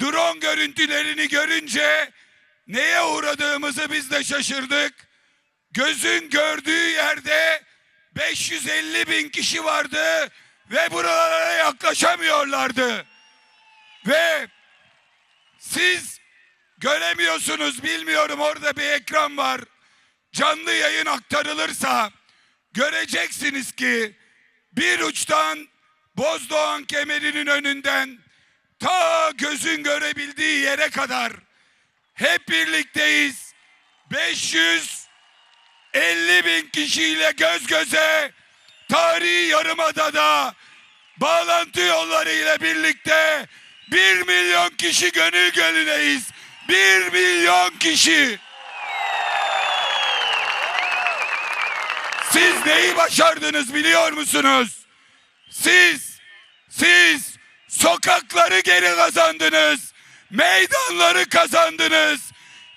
drone görüntülerini görünce neye uğradığımızı biz de şaşırdık. Gözün gördüğü yerde 550 bin kişi vardı ve buralara yaklaşamıyorlardı. Ve siz göremiyorsunuz bilmiyorum orada bir ekran var. Canlı yayın aktarılırsa göreceksiniz ki bir uçtan Bozdoğan kemerinin önünden ta gözün görebildiği yere kadar hep birlikteyiz. 550 bin kişiyle göz göze tarihi yarımadada bağlantı yolları ile birlikte 1 milyon kişi gönül gönüleyiz. 1 milyon kişi. Siz neyi başardınız biliyor musunuz? Siz, siz sokakları geri kazandınız. Meydanları kazandınız.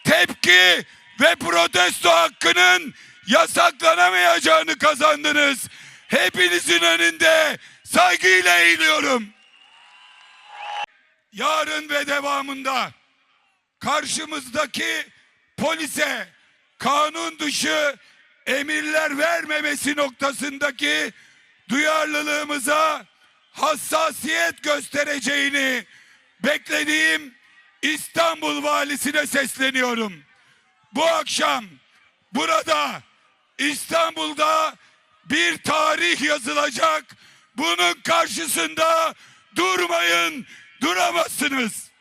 Tepki ve protesto hakkının yasaklanamayacağını kazandınız. Hepinizin önünde saygıyla eğiliyorum. Yarın ve devamında karşımızdaki polise kanun dışı emirler vermemesi noktasındaki duyarlılığımıza hassasiyet göstereceğini beklediğim İstanbul valisine sesleniyorum. Bu akşam burada İstanbul'da bir tarih yazılacak. Bunun karşısında durmayın, duramazsınız.